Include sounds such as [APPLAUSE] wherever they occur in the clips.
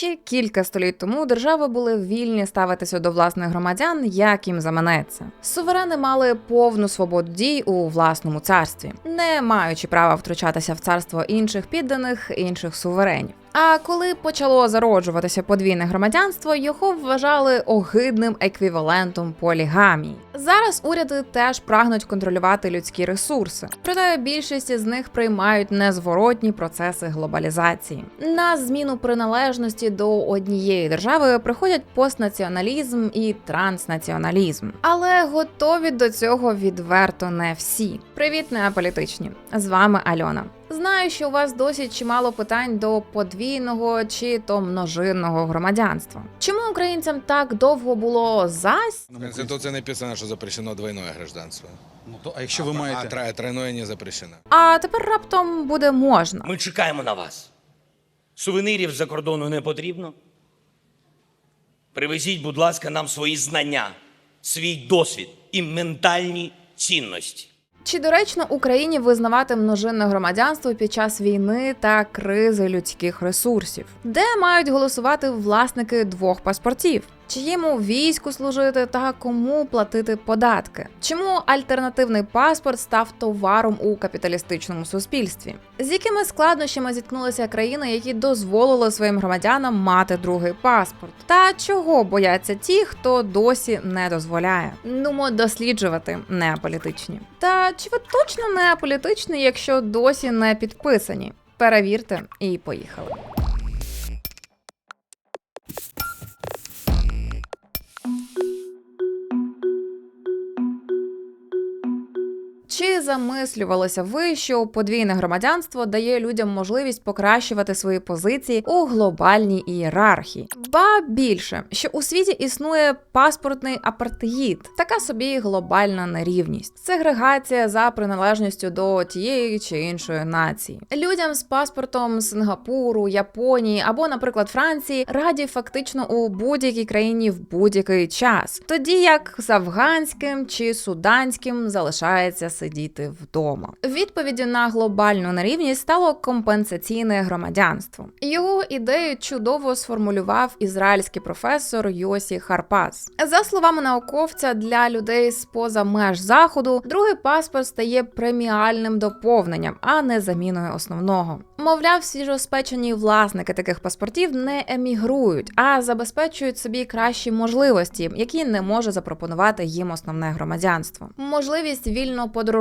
Ще кілька століть тому держави були вільні ставитися до власних громадян, як їм заманеться. Суверени мали повну свободу дій у власному царстві, не маючи права втручатися в царство інших підданих інших суверенів. А коли почало зароджуватися подвійне громадянство, його вважали огидним еквівалентом полігамії. Зараз уряди теж прагнуть контролювати людські ресурси, проте більшість з них приймають незворотні процеси глобалізації. На зміну приналежності до однієї держави приходять постнаціоналізм і транснаціоналізм, але готові до цього відверто не всі. Привіт, неаполітичні! З вами Альона. Знаю, що у вас досить чимало питань до подвійного чи то множинного громадянства. Чому українцям так довго було зась? В Конституции написано, что запрещено двойное гражданство. Ну то, а якщо ви А маєте тро- тройное не запрещено. А тепер раптом буде можна. Ми чекаємо на вас. Сувенирів за кордону не потрібно. Привезіть, будь ласка, нам свої знання, свій досвід і ментальні цінності. Чи доречно Україні визнавати множинне громадянство під час війни та кризи людських ресурсів, де мають голосувати власники двох паспортів? Чиєму війську служити та кому платити податки? Чому альтернативний паспорт став товаром у капіталістичному суспільстві? З якими складнощами зіткнулися країни, які дозволили своїм громадянам мати другий паспорт? Та чого бояться ті, хто досі не дозволяє? Нумо досліджувати неаполітичні. Та чи ви точно неаполітичні, якщо досі не підписані? Перевірте і поїхали. Чи замислювалися ви, що подвійне громадянство дає людям можливість покращувати свої позиції у глобальній ієрархії? Ба більше, що у світі існує паспортний апартеїд, така собі глобальна нерівність, сегрегація за приналежністю до тієї чи іншої нації. Людям з паспортом Сингапуру, Японії або, наприклад, Франції раді фактично у будь-якій країні в будь-який час, тоді як з афганським чи суданським залишається сидіти вдома. Відповіддю на глобальну нерівність стало компенсаційне громадянство. Його ідею чудово сформулював ізраїльський професор Йосі Харпас. За словами науковця, для людей з поза меж заходу другий паспорт стає преміальним доповненням, а не заміною основного. Мовляв, свіжоспечені власники таких паспортів не емігрують, а забезпечують собі кращі можливості, які не може запропонувати їм основне громадянство. Можливість вільно подорожувати,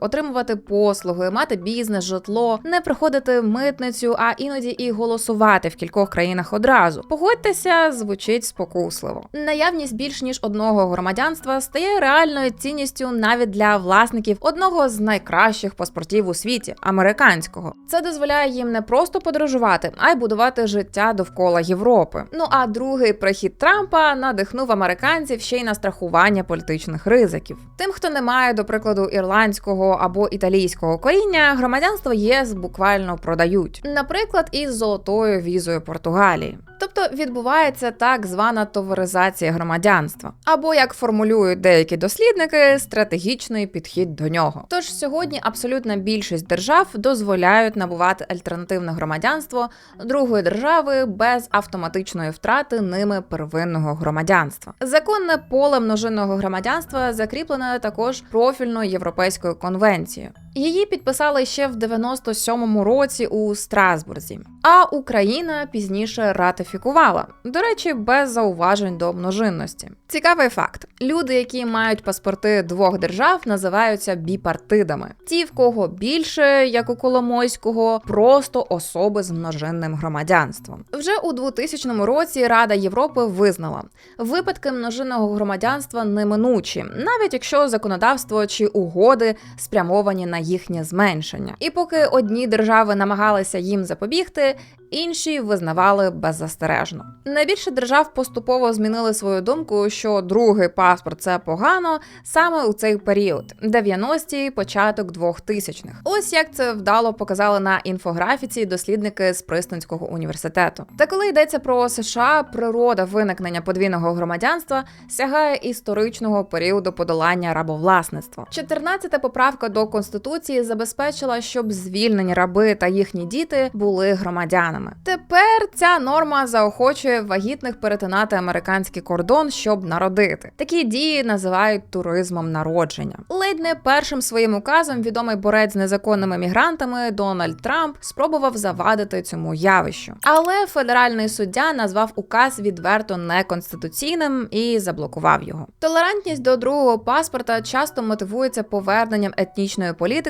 отримувати послуги, мати бізнес, житло, не проходити митницю, а іноді і голосувати в кількох країнах одразу. Погодьтеся, звучить спокусливо. Наявність більш ніж одного громадянства стає реальною цінністю навіть для власників одного з найкращих паспортів у світі американського. Це дозволяє їм не просто подорожувати, а й будувати життя довкола Європи. Ну а другий прихід Трампа надихнув американців ще й на страхування політичних ризиків. Тим, хто не має, до прикладу, ірландського або італійського коріння, громадянство ЄС буквально продають, наприклад, із золотою візою Португалії. Тобто відбувається так звана товаризація громадянства, або як формулюють деякі дослідники, стратегічний підхід до нього. Тож сьогодні абсолютна більшість держав дозволяють набувати альтернативне громадянство другої держави без автоматичної втрати ними первинного громадянства. Законне поле множинного громадянства закріплене також профільною європейською конвенцією. Її підписали ще в 97-му році у Страсбурзі, а Україна пізніше ратифікувала. До речі, без зауважень до множинності. Цікавий факт: люди, які мають паспорти двох держав, називаються біпартидами. Ті, в кого більше, як у Коломойського, просто особи з множинним громадянством. Вже у 2000 році Рада Європи визнала, випадки множинного громадянства неминучі, навіть якщо законодавство чи угоди спрямовані на їхнє зменшення. І поки одні держави намагалися їм запобігти, інші визнавали беззастережно. Найбільше держав поступово змінили свою думку, що другий паспорт це погано саме у цей період 90-ті, початок 2000-х. Ось як це вдало показали на інфографіці дослідники з Пристинського університету. Та коли йдеться про США, природа виникнення подвійного громадянства сягає історичного періоду подолання рабовласництва. 14-та поправка до конституції конституції забезпечила, щоб звільнені раби та їхні діти були громадянами. Тепер ця норма заохочує вагітних перетинати американський кордон, щоб народити. Такі дії називають туризмом народження. Ледь не першим своїм указом відомий борець з незаконними мігрантами Дональд Трамп спробував завадити цьому явищу. Але федеральний суддя назвав указ відверто неконституційним і заблокував його. Толерантність до другого паспорта часто мотивується поверненням етнічної політики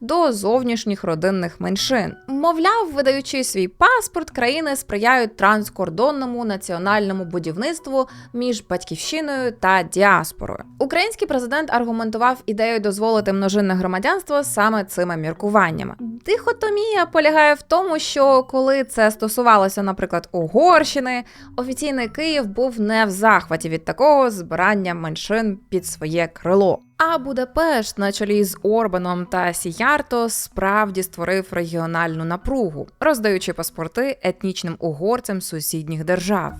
до зовнішніх родинних меншин. Мовляв, видаючи свій паспорт, країни сприяють транскордонному національному будівництву між батьківщиною та діаспорою. Український президент аргументував ідею дозволити множинне громадянство саме цими міркуваннями. Дихотомія полягає в тому, що коли це стосувалося, наприклад, Угорщини, офіційний Київ був не в захваті від такого збирання меншин під своє крило. А Будапешт на чолі з Орбаном та Сіярто справді створив регіональну напругу, роздаючи паспорти етнічним угорцям сусідніх держав.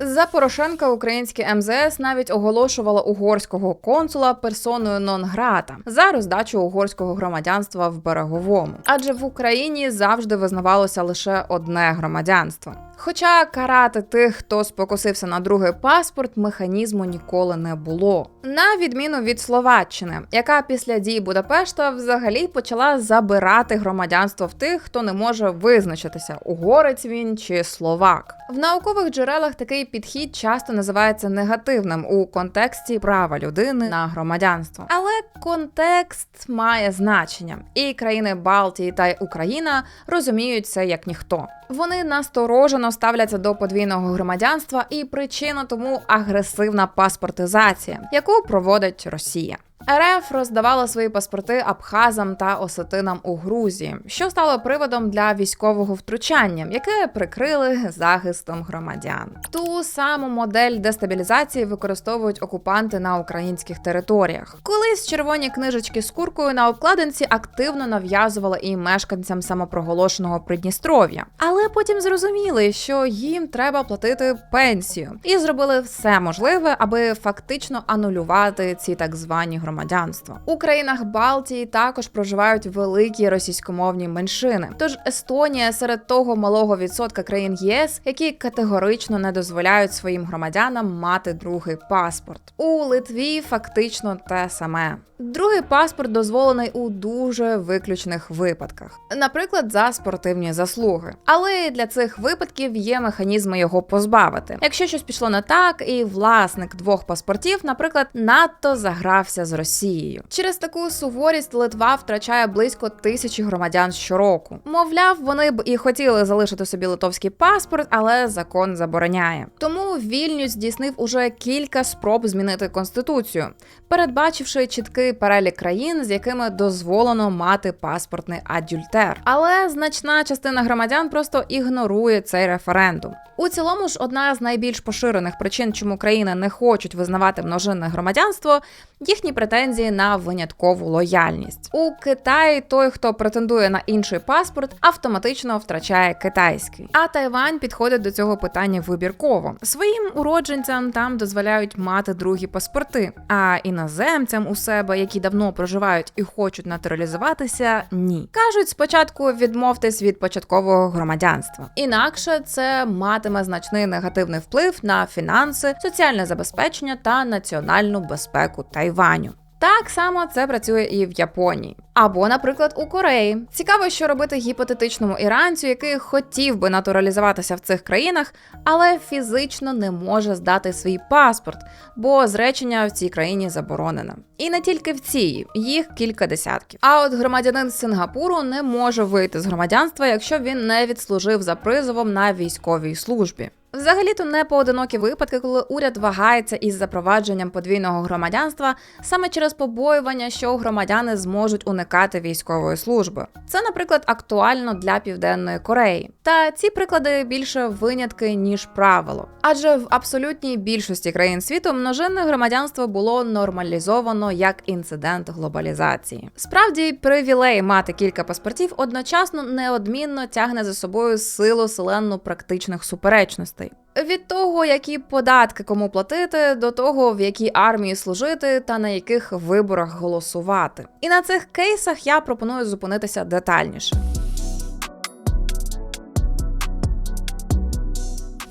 За Порошенка українське МЗС навіть оголошувало угорського консула персоною нон грата за роздачу угорського громадянства в береговому, адже в Україні завжди визнавалося лише одне громадянство. Хоча карати тих, хто спокусився на другий паспорт, механізму ніколи не було. На відміну від Словаччини, яка після дій Будапешта взагалі почала забирати громадянство в тих, хто не може визначитися, угорець він чи словак. В наукових джерелах такий підхід часто називається негативним у контексті права людини на громадянство. Але контекст має значення, і країни Балтії та Україна розуміють це як ніхто. Вони насторожено ставляться до подвійного громадянства, і причина тому агресивна паспортизація, яку проводить Росія. РФ роздавала свої паспорти абхазам та осетинам у Грузії, що стало приводом для військового втручання, яке прикрили захистом громадян. Ту саму модель дестабілізації використовують окупанти на українських територіях. Колись червоні книжечки з куркою на обкладинці активно нав'язували і мешканцям самопроголошеного Придністров'я, але потім зрозуміли, що їм треба платити пенсію, і зробили все можливе, аби фактично анулювати ці так звані громадянства. У країнах Балтії також проживають великі російськомовні меншини. Тож Естонія серед того малого відсотка країн ЄС, які категорично не дозволяють своїм громадянам мати другий паспорт. У Литві фактично те саме. Другий паспорт дозволений у дуже виключних випадках, наприклад, за спортивні заслуги. Але для цих випадків є механізми його позбавити. Якщо щось пішло не так, і власник двох паспортів, наприклад, надто загрався з Росією. Через таку суворість Литва втрачає близько тисячі громадян щороку. Мовляв, вони б і хотіли залишити собі литовський паспорт, але закон забороняє. Тому Вільнюс здійснив уже кілька спроб змінити конституцію, передбачивши чіткий перелік країн, з якими дозволено мати паспортний адюльтер. Але значна частина громадян просто ігнорує цей референдум. У цілому ж одна з найбільш поширених причин, чому країни не хочуть визнавати множинне громадянство, їхні претензії на виняткову лояльність. У Китаї той, хто претендує на інший паспорт, автоматично втрачає китайський. А Тайвань підходить до цього питання вибірково. Своїм уродженцям там дозволяють мати другі паспорти, а іноземцям у себе, які давно проживають і хочуть натуралізуватися, ні. Кажуть, спочатку відмовтесь від початкового громадянства. Інакше це матиме значний негативний вплив на фінанси, соціальне забезпечення та національну безпеку Тайваню. Так само це працює і в Японії. Або, наприклад, у Кореї. Цікаво, що робити гіпотетичному іранцю, який хотів би натуралізуватися в цих країнах, але фізично не може здати свій паспорт, бо зречення в цій країні заборонено. І не тільки в цій, їх кілька десятків. А от громадянин Сингапуру не може вийти з громадянства, якщо він не відслужив за призовом на військовій службі. Взагалі-то не поодинокі випадки, коли уряд вагається із запровадженням подвійного громадянства саме через побоювання, що громадяни зможуть уникати військової служби. Це, наприклад, актуально для Південної Кореї. Та ці приклади більше винятки ніж правило. Адже в абсолютній більшості країн світу множинне громадянство було нормалізовано як інцидент глобалізації. Справді, привілей мати кілька паспортів одночасно неодмінно тягне за собою силу селенну практичних суперечностей. Цінностей. Від того, які податки кому платити, до того, в якій армії служити та на яких виборах голосувати. І на цих кейсах я пропоную зупинитися детальніше.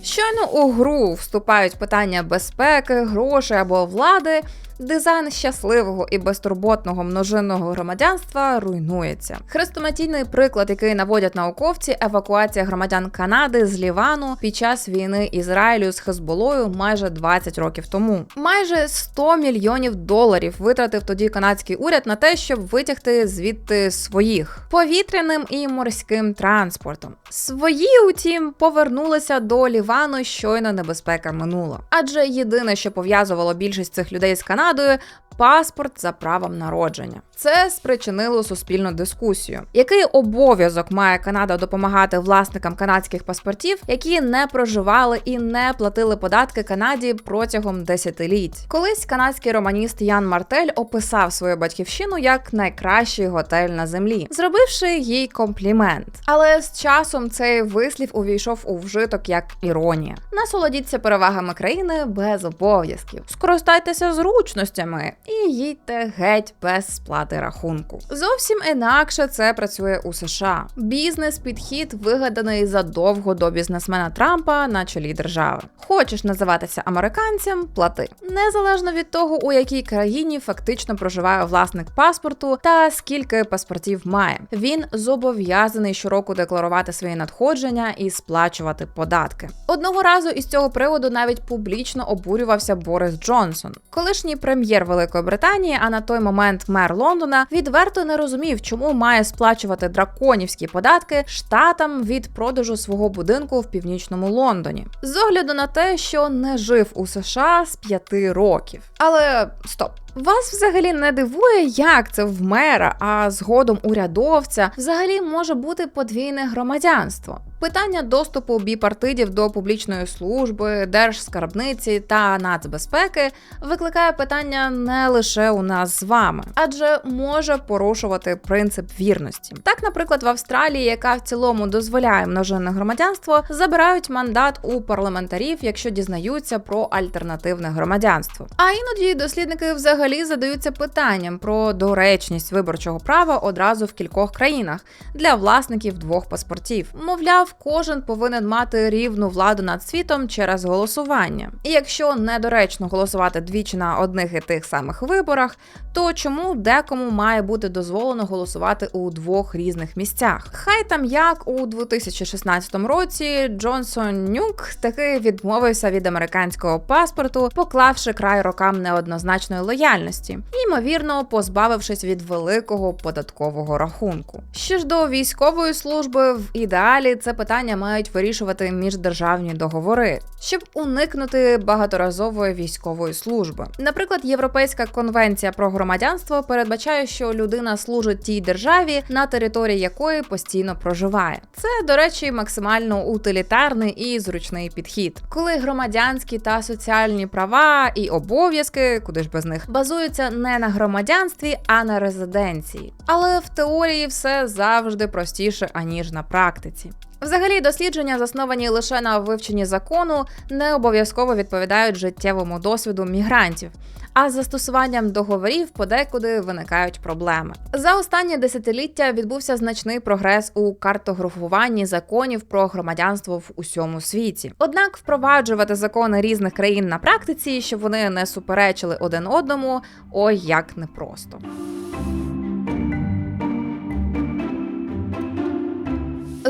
Щойно у гру вступають питання безпеки, грошей або влади. Дизайн щасливого і безтурботного множинного громадянства руйнується. Хрестоматійний приклад, який наводять науковці, евакуація громадян Канади з Лівану під час війни Ізраїлю з Хезболою майже 20 років тому. Майже 100 мільйонів доларів витратив тоді канадський уряд на те, щоб витягти звідти своїх повітряним і морським транспортом. Свої, утім, повернулися до Лівану, щойно небезпека минула. Адже єдине, що пов'язувало більшість цих людей з Канадою, паспорт за правом народження. Це спричинило суспільну дискусію. Який обов'язок має Канада допомагати власникам канадських паспортів, які не проживали і не платили податки Канаді протягом десятиліть? Колись канадський романіст Ян Мартель описав свою батьківщину як найкращий готель на землі, зробивши їй комплімент. Але з часом цей вислів увійшов у вжиток як іронія. Насолодіться перевагами країни без обов'язків, скористайтеся зручностями і їдьте геть без сплати рахунку. Зовсім інакше це працює у США. Бізнес-підхід вигаданий задовго до бізнесмена Трампа на чолі держави. Хочеш називатися американцем? Плати незалежно від того, у якій країні фактично проживає власник паспорту та скільки паспортів має. Він зобов'язаний щороку декларувати свої надходження і сплачувати податки. Одного разу із цього приводу навіть публічно обурювався Борис Джонсон, колишній прем'єр Великої Британії, а на той момент мер Лондона, відверто не розумів, чому має сплачувати драконівські податки штатам від продажу свого будинку в північному Лондоні, з огляду на те, що не жив у США з п'яти років. Але стоп. Вас взагалі не дивує, як це в мера, а згодом урядовця взагалі може бути подвійне громадянство. Питання доступу біпартидів до публічної служби, держскарбниці та нацбезпеки викликає питання не лише у нас з вами, адже може порушувати принцип вірності. Так, наприклад, в Австралії, яка в цілому дозволяє множинне громадянство, забирають мандат у парламентарів, якщо дізнаються про альтернативне громадянство. А іноді дослідники взагалі задаються питанням про доречність виборчого права одразу в кількох країнах для власників двох паспортів. Мовляв, кожен повинен мати рівну владу над світом через голосування. І якщо недоречно голосувати двічі на одних і тих самих виборах, то чому декому має бути дозволено голосувати у двох різних місцях? Хай там як у 2016 році Джонсон Нюк таки відмовився від американського паспорту, поклавши край рокам неоднозначної лояльності, ймовірно, позбавившись від великого податкового рахунку. Що ж до військової служби, в ідеалі це питання мають вирішувати міждержавні договори, щоб уникнути багаторазової військової служби. Наприклад, Європейська конвенція про громадянство передбачає, що людина служить тій державі, на території якої постійно проживає. Це, до речі, максимально утилітарний і зручний підхід, коли громадянські та соціальні права і обов'язки, куди ж без них, базуються не на громадянстві, а на резиденції. Але в теорії все завжди простіше аніж на практиці. Взагалі, дослідження, засновані лише на вивченні закону, не обов'язково відповідають життєвому досвіду мігрантів. А з застосуванням договорів подекуди виникають проблеми. За останнє десятиліття відбувся значний прогрес у картографуванні законів про громадянство в усьому світі. Однак впроваджувати закони різних країн на практиці, щоб вони не суперечили один одному, ой як непросто.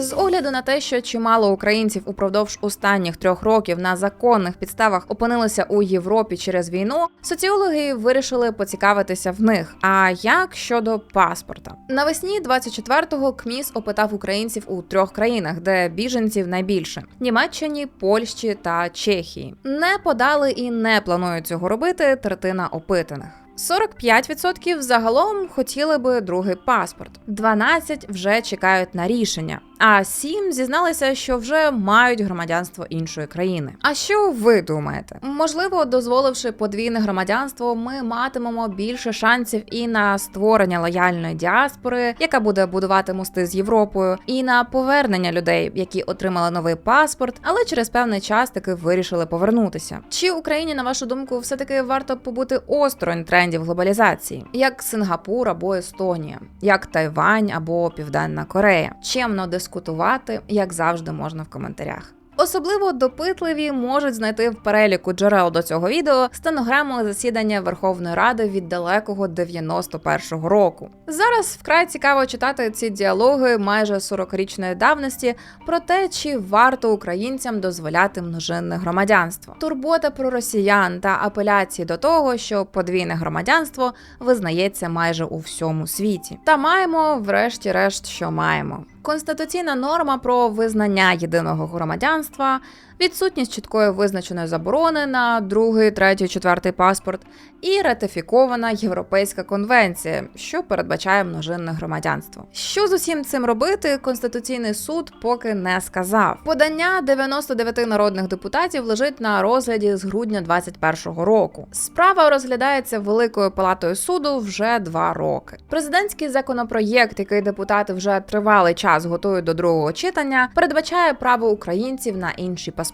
З огляду на те, що чимало українців упродовж останніх трьох років на законних підставах опинилися у Європі через війну, соціологи вирішили поцікавитися в них. А як щодо паспорта? Навесні 24-го КМІС опитав українців у трьох країнах, де біженців найбільше: Німеччині, Польщі та Чехії. Не подали і не планують цього робити третина опитаних. 45% загалом хотіли би другий паспорт, 12 вже чекають на рішення. А 7 зізналися, що вже мають громадянство іншої країни. А що ви думаєте? Можливо, дозволивши подвійне громадянство, ми матимемо більше шансів і на створення лояльної діаспори, яка буде будувати мости з Європою, і на повернення людей, які отримали новий паспорт, але через певний час таки вирішили повернутися. Чи Україні, на вашу думку, все таки варто побути осторонь трендів глобалізації, як Сингапур або Естонія, як Тайвань або Південна Корея? Чемно дискутувати, як завжди, можна в коментарях. Особливо допитливі можуть знайти в переліку джерел до цього відео стенограму засідання Верховної Ради від далекого 91-го року. Зараз вкрай цікаво читати ці діалоги майже 40-річної давності про те, чи варто українцям дозволяти множинне громадянство. Турбота про росіян та апеляції до того, що подвійне громадянство визнається майже у всьому світі. Та маємо, врешті-решт, що маємо. Конституційна норма про визнання єдиного громадянства, відсутність чіткої визначеної заборони на другий, третій, четвертий паспорт і ратифікована Європейська конвенція, що передбачає множинне громадянство. Що з усім цим робити, Конституційний суд поки не сказав. Подання 99 народних депутатів лежить на розгляді з грудня 2021 року. Справа розглядається Великою палатою суду вже два роки. Президентський законопроєкт, який депутати вже тривалий час готують до другого читання, передбачає право українців на інші паспорти,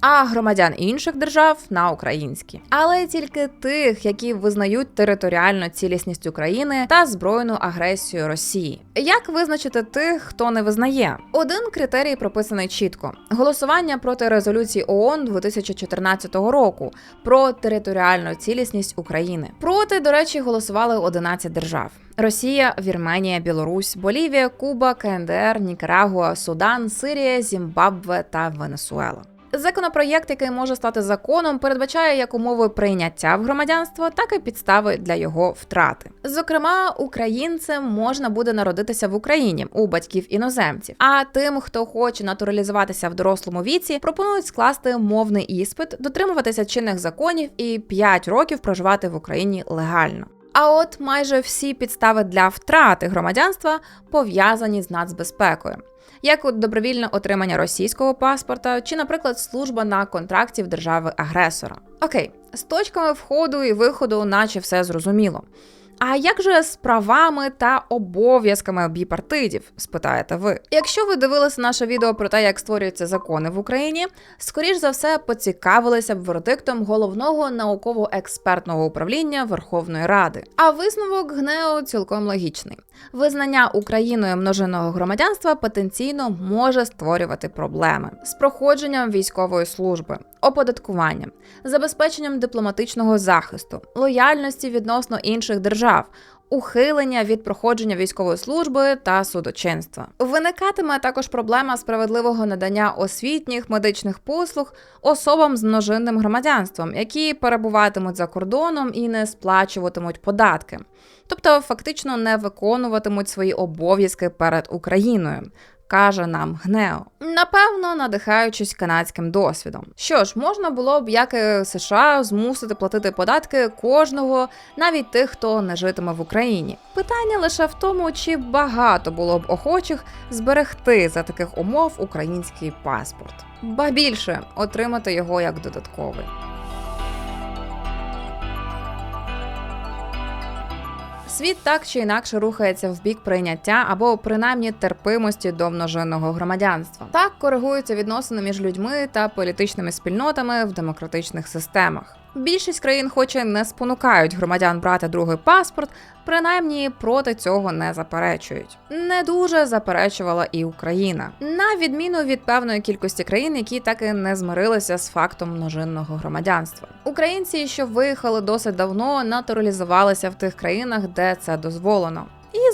а громадян інших держав на українські, але тільки тих, які визнають територіальну цілісність України та збройну агресію Росії. Як визначити тих, хто не визнає? Один критерій прописаний чітко: голосування проти резолюції ООН 2014 року про територіальну цілісність України. Проти, до речі, голосували 11 держав. Росія, Вірменія, Білорусь, Болівія, Куба, КНДР, Нікарагуа, Судан, Сирія, Зімбабве та Венесуела. Законопроєкт, який може стати законом, передбачає як умови прийняття в громадянство, так і підстави для його втрати. Зокрема, українцем можна буде народитися в Україні у батьків іноземців. А тим, хто хоче натуралізуватися в дорослому віці, пропонують скласти мовний іспит, дотримуватися чинних законів і 5 років проживати в Україні легально. А от майже всі підстави для втрати громадянства пов'язані з нацбезпекою. Як от добровільне отримання російського паспорта, чи, наприклад, служба на контракті в держави агресора. Окей, з точками входу і виходу, наче все зрозуміло. А як же з правами та обов'язками біпартидів? спитаєте ви. Якщо ви дивилися наше відео про те, як створюються закони в Україні, скоріш за все поцікавилися б вердиктом головного науково-експертного управління Верховної Ради. А висновок ГНЕО цілком логічний: визнання Україною множинного громадянства потенційно може створювати проблеми з проходженням військової служби, оподаткуванням, забезпеченням дипломатичного захисту, лояльності відносно інших держав. Ухилення від проходження військової служби та судочинства. Виникатиме також проблема справедливого надання освітніх медичних послуг особам з множинним громадянством, які перебуватимуть за кордоном і не сплачуватимуть податки, тобто фактично не виконуватимуть свої обов'язки перед Україною каже нам ГНЕО. Напевно, надихаючись канадським досвідом. Що ж, можна було б, як і США, змусити платити податки кожного, навіть тих, хто не житиме в Україні. Питання лише в тому, чи багато було б охочих зберегти за таких умов український паспорт, ба більше отримати його як додатковий. Світ так чи інакше рухається в бік прийняття або принаймні терпимості до множинного громадянства. Так коригуються відносини між людьми та політичними спільнотами в демократичних системах. Більшість країн, хоч і не спонукають громадян брати другий паспорт, принаймні проти цього не заперечують. Не дуже заперечувала і Україна, на відміну від певної кількості країн, які так і не змирилися з фактом множинного громадянства. Українці, що виїхали досить давно, натуралізувалися в тих країнах, де це дозволено.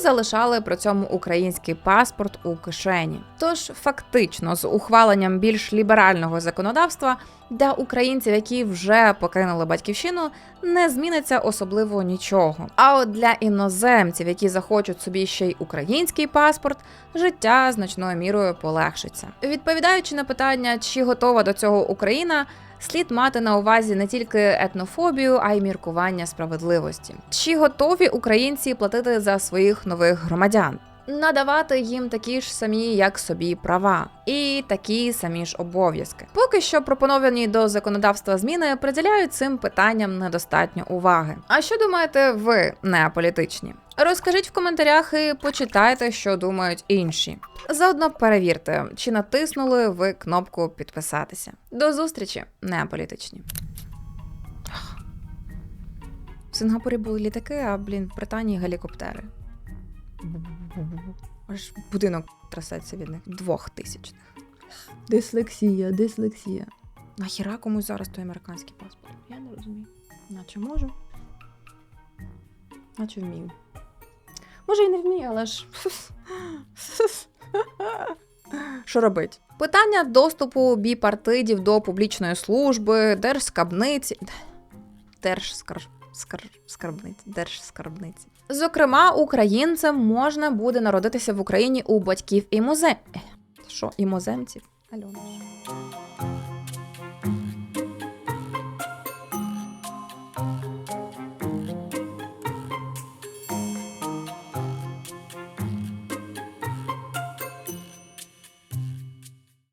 Залишали при цьому український паспорт у кишені. Тож фактично, з ухваленням більш ліберального законодавства для українців, які вже покинули батьківщину, не зміниться особливо нічого. А от для іноземців, які захочуть собі ще й український паспорт, життя значною мірою полегшиться. Відповідаючи на питання, чи готова до цього Україна. Слід мати на увазі не тільки етнофобію, а й міркування справедливості. Чи готові українці платити за своїх нових громадян? Надавати їм такі ж самі, як собі, права, і такі самі ж обов'язки. Поки що пропоновані до законодавства зміни приділяють цим питанням недостатньо уваги. А що думаєте ви, неаполітичні? Розкажіть в коментарях і почитайте, що думають інші. Заодно перевірте, чи натиснули ви кнопку підписатися. До зустрічі, неаполітичні. В Сингапурі були літаки, а блін, в Британії гелікоптери. Аж будинок трясеться від них двох тисячних. Дислексія, дислексія. Нахіра комусь зараз той американський паспорт? Я не розумію. Наче можу. Наче вмію. Може, і не вмію, але ж. [LAUGHS] Що робить? Питання доступу біпартидів до публічної служби, держскарбниці. Держскар... Скар... Скарбниці, держскарбниці. Зокрема, українцям можна буде народитися в Україні у батьків інозем... Що, іноземців? Альона.